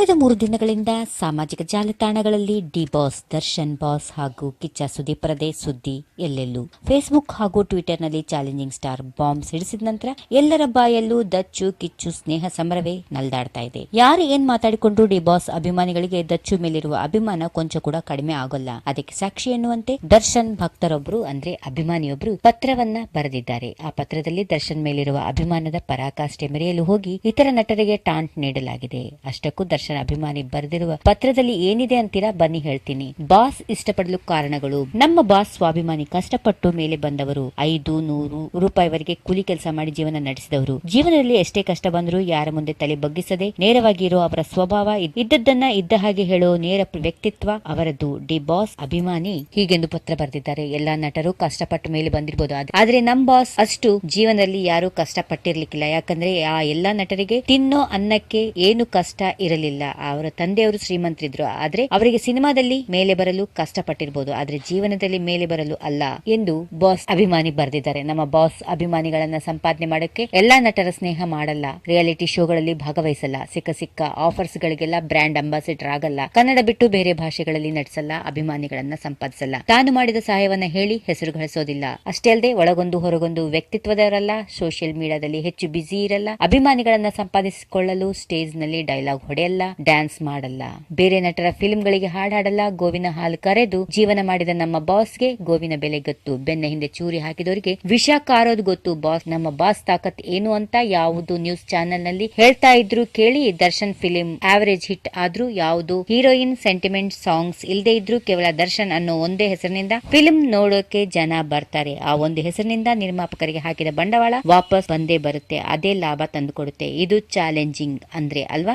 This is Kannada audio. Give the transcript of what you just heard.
ಕಳೆದ ಮೂರು ದಿನಗಳಿಂದ ಸಾಮಾಜಿಕ ಜಾಲತಾಣಗಳಲ್ಲಿ ಡಿ ಬಾಸ್, ದರ್ಶನ್ ಬಾಸ್ ಹಾಗೂ ಕಿಚ್ಚ ಸುದೀಪರದೇ ಸುದ್ದಿ ಎಲ್ಲೆಲ್ಲೂ. ಫೇಸ್ಬುಕ್ ಹಾಗೂ ಟ್ವಿಟರ್ನಲ್ಲಿ ಚಾಲೆಂಜಿಂಗ್ ಸ್ಟಾರ್ ಬಾಂಬ್ ಸಿಡಿಸಿದ ನಂತರ ಎಲ್ಲರ ಬಾಯಲ್ಲೂ ದಚ್ಚು, ಕಿಚ್ಚು ಸ್ನೇಹ ಸಮರವೇ ನಲ್ದಾಡ್ತಾ ಇದೆ. ಯಾರು ಏನ್ ಮಾತಾಡಿಕೊಂಡು ಡಿ ಬಾಸ್ ಅಭಿಮಾನಿಗಳಿಗೆ ದಚ್ಚು ಮೇಲಿರುವ ಅಭಿಮಾನ ಕೊಂಚ ಕೂಡ ಕಡಿಮೆ ಆಗೋಲ್ಲ. ಅದಕ್ಕೆ ಸಾಕ್ಷಿ ಎನ್ನುವಂತೆ ದರ್ಶನ್ ಭಕ್ತರೊಬ್ಬರು ಅಂದ್ರೆ ಅಭಿಮಾನಿಯೊಬ್ಬರು ಪತ್ರವನ್ನ ಬರೆದಿದ್ದಾರೆ. ಆ ಪತ್ರದಲ್ಲಿ ದರ್ಶನ್ ಮೇಲಿರುವ ಅಭಿಮಾನದ ಪರಾಕಾಷ್ಠೆ ಮೆರೆಯಲು ಹೋಗಿ ಇತರ ನಟರಿಗೆ ಟಾಂಟ್ ನೀಡಲಾಗಿದೆ. ಅಷ್ಟಕ್ಕೂ ದರ್ಶನ್ ಅಭಿಮಾನಿ ಬರೆದಿರುವ ಪತ್ರದಲ್ಲಿ ಏನಿದೆ ಅಂತೀರಾ? ಬನ್ನಿ ಹೇಳ್ತೀನಿ. ಬಾಸ್ ಇಷ್ಟಪಡಲು ಕಾರಣಗಳು. ನಮ್ಮ ಬಾಸ್ ಸ್ವಾಭಿಮಾನಿ ಕಷ್ಟಪಟ್ಟು ಮೇಲೆ ಬಂದವರು. ಐದು, ನೂರು ರೂಪಾಯಿವರೆಗೆ ಕೂಲಿ ಕೆಲಸ ಮಾಡಿ ಜೀವನ ನಡೆಸಿದವರು. ಜೀವನದಲ್ಲಿ ಎಷ್ಟೇ ಕಷ್ಟ ಬಂದರೂ ಯಾರ ಮುಂದೆ ತಲೆ ಬಗ್ಗಿಸದೆ ನೇರವಾಗಿ ಇರೋ ಅವರ ಸ್ವಭಾವ ಇದ್- ಇದ್ದದ್ದನ್ನ ಇದ್ದ ಹಾಗೆ ಹೇಳೋ ನೇರ ವ್ಯಕ್ತಿತ್ವ ಅವರದ್ದು. ಡಿ ಬಾಸ್ ಅಭಿಮಾನಿ ಹೀಗೆಂದು ಪತ್ರ ಬರೆದಿದ್ದಾರೆ. ಎಲ್ಲಾ ನಟರು ಕಷ್ಟಪಟ್ಟು ಮೇಲೆ ಬಂದಿರಬಹುದು ಆದ್ರೆ- ಆದ್ರೆ ನಮ್ ಬಾಸ್ ಅಷ್ಟು ಜೀವನದಲ್ಲಿ ಯಾರು ಕಷ್ಟಪಟ್ಟಿರ್ಲಿಕ್ಕಿಲ್ಲ. ಯಾಕಂದ್ರೆ ಆ ಎಲ್ಲಾ ನಟರಿಗೆ ತಿನ್ನೋ ಅನ್ನಕ್ಕೆ ಏನು ಕಷ್ಟ ಇರಲಿಲ್ಲ. ಅವರ ತಂದೆಯವರು ಶ್ರೀಮಂತರಿದ್ರು. ಆದ್ರೆ ಅವರಿಗೆ ಸಿನಿಮಾದಲ್ಲಿ ಮೇಲೆ ಬರಲು ಕಷ್ಟಪಟ್ಟಿರಬಹುದು ಆದ್ರೆ ಜೀವನದಲ್ಲಿ ಮೇಲೆ ಬರಲು ಅಲ್ಲ ಎಂದು ಬಾಸ್ ಅಭಿಮಾನಿ ಬರೆದಿದ್ದಾರೆ. ನಮ್ಮ ಬಾಸ್ ಅಭಿಮಾನಿಗಳನ್ನ ಸಂಪಾದನೆ ಮಾಡೋಕೆ ಎಲ್ಲಾ ನಟರ ಸ್ನೇಹ ಮಾಡಲ್ಲ. ರಿಯಾಲಿಟಿ ಶೋಗಳಲ್ಲಿ ಭಾಗವಹಿಸಲ್ಲ. ಸಿಕ್ಕ ಸಿಕ್ಕ ಆಫರ್ಸ್ ಗಳಿಗೆಲ್ಲ ಬ್ರ್ಯಾಂಡ್ ಅಂಬಾಸಿಡರ್ ಆಗಲ್ಲ. ಕನ್ನಡ ಬಿಟ್ಟು ಬೇರೆ ಭಾಷೆಗಳಲ್ಲಿ ನಟಿಸಲ್ಲ, ಅಭಿಮಾನಿಗಳನ್ನ ಸಂಪಾದಿಸಲ್ಲ. ತಾನು ಮಾಡಿದ ಸಹಾಯವನ್ನ ಹೇಳಿ ಹೆಸರು ಗಳಿಸೋದಿಲ್ಲ. ಅಷ್ಟೇ ಅಲ್ಲದೆ ಒಳಗೊಂದು ಹೊರಗೊಂದು ವ್ಯಕ್ತಿತ್ವದವರಲ್ಲ. ಸೋಷಿಯಲ್ ಮೀಡಿಯಾದಲ್ಲಿ ಹೆಚ್ಚು ಬ್ಯುಸಿ ಇರಲ್ಲ. ಅಭಿಮಾನಿಗಳನ್ನ ಸಂಪಾದಿಸಿಕೊಳ್ಳಲು ಸ್ಟೇಜ್ನಲ್ಲಿ ಡೈಲಾಗ್ ಹೊಡೆಯಲ್ಲ. ಡ್ಯಾನ್ಸ್ ಮಾಡಲ್ಲ. ಬೇರೆ ನಟರ ಫಿಲ್ಮ್ ಗಳಿಗೆ ಹಾಡಾಡಲ್ಲ, ಗೋವಿನ ಹಾಲು ಕರೆದು ಜೀವನ ಮಾಡಿದ ನಮ್ಮ ಬಾಸ್ಗೆ ಗೋವಿನ ಬೆಲೆ ಗೊತ್ತು. ಬೆನ್ನ ಹಿಂದೆ ಚೂರಿ ಹಾಕಿದವರಿಗೆ ವಿಷ ಕಾರೋದು ಗೊತ್ತು. ಬಾಸ್, ನಮ್ಮ ಬಾಸ್ ತಾಕತ್ ಏನು ಅಂತ ಯಾವುದು ನ್ಯೂಸ್ ಚಾನೆಲ್ನಲ್ಲಿ ಹೇಳ್ತಾ ಇದ್ರು ಕೇಳಿ ದರ್ಶನ್ ಫಿಲಿಂ ಆವರೇಜ್ ಹಿಟ್ ಆದ್ರೂ ಯಾವುದು ಹೀರೋಯಿನ್ ಸೆಂಟಿಮೆಂಟ್ ಸಾಂಗ್ಸ್ ಇಲ್ಲದೆ ಇದ್ರು ಕೇವಲ ದರ್ಶನ್ ಅನ್ನೋ ಒಂದೇ ಹೆಸರಿನಿಂದ ಫಿಲಿಂ ನೋಡೋಕೆ ಜನ ಬರ್ತಾರೆ. ಆ ಒಂದು ಹೆಸರಿನಿಂದ ನಿರ್ಮಾಪಕರಿಗೆ ಹಾಕಿದ ಬಂಡವಾಳ ವಾಪಸ್ ಬಂದೇ ಬರುತ್ತೆ. ಅದೇ ಲಾಭ ತಂದುಕೊಡುತ್ತೆ. ಇದು ಚಾಲೆಂಜಿಂಗ್ ಅಂದ್ರೆ ಅಲ್ವಾ?